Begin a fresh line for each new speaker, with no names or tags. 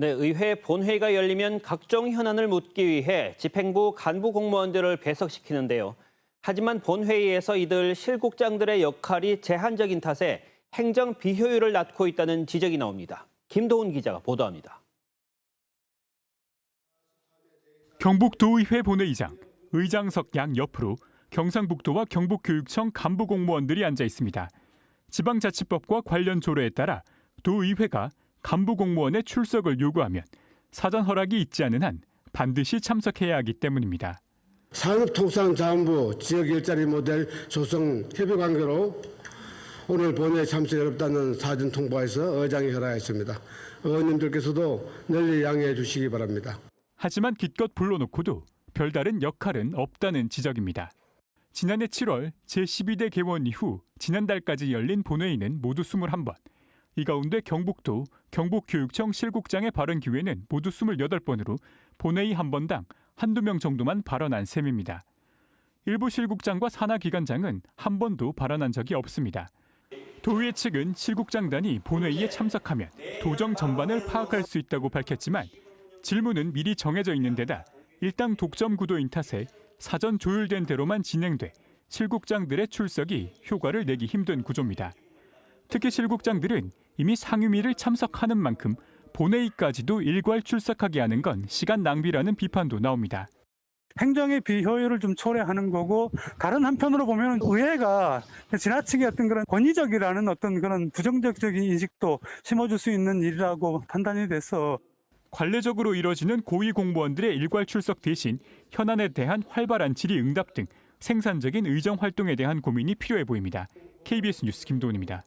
네, 의회 본회의가 열리면 각종 현안을 묻기 위해 집행부 간부 공무원들을 배석시키는데요. 하지만 본회의에서 이들 실국장들의 역할이 제한적인 탓에 행정 비효율을 낳고 있다는 지적이 나옵니다. 김도훈 기자가 보도합니다.
경북도의회 본회의장, 의장석 양 옆으로 경상북도와 경북교육청 간부 공무원들이 앉아 있습니다. 지방자치법과 관련 조례에 따라 도의회가 간부 공무원의 출석을 요구하면 사전 허락이 있지 않은 한 반드시 참석해야 하기 때문입니다.
산업통상자원부 지역 일자리 모델 조성 협의 관계로 오늘 본회에 참석이 어렵다는 사전 통보에서 의장이 허락했습니다. 의원님들께서도 널리 양해해 주시기 바랍니다.
하지만 기껏 불러놓고도 별다른 역할은 없다는 지적입니다. 지난해 7월 제12대 개원 이후 지난달까지 열린 본회의는 모두 21번. 이 가운데 경북도 경북교육청 실국장의 발언 기회는 모두 28번으로 본회의 한 번당 한두 명 정도만 발언한 셈입니다. 일부 실국장과 산하기관장은 한 번도 발언한 적이 없습니다. 도의회 측은 실국장단이 본회의에 참석하면 도정 전반을 파악할 수 있다고 밝혔지만 질문은 미리 정해져 있는 데다 일당 독점 구도인 탓에 사전 조율된 대로만 진행돼 실국장들의 출석이 효과를 내기 힘든 구조입니다. 특히 실국장들은 이미 상임위를 참석하는 만큼 본회의까지도 일괄 출석하게 하는 건 시간 낭비라는 비판도 나옵니다.
행정의 비효율을 좀 초래하는 거고 다른 한편으로 보면 의회가 지나치게 어떤 그런 권위적이라는 어떤 그런 부정적인 인식도 심어줄 수 있는 일이라고 판단이 돼서
관례적으로 이뤄지는 고위 공무원들의 일괄 출석 대신 현안에 대한 활발한 질의 응답 등 생산적인 의정 활동에 대한 고민이 필요해 보입니다. KBS 뉴스 김도훈입니다.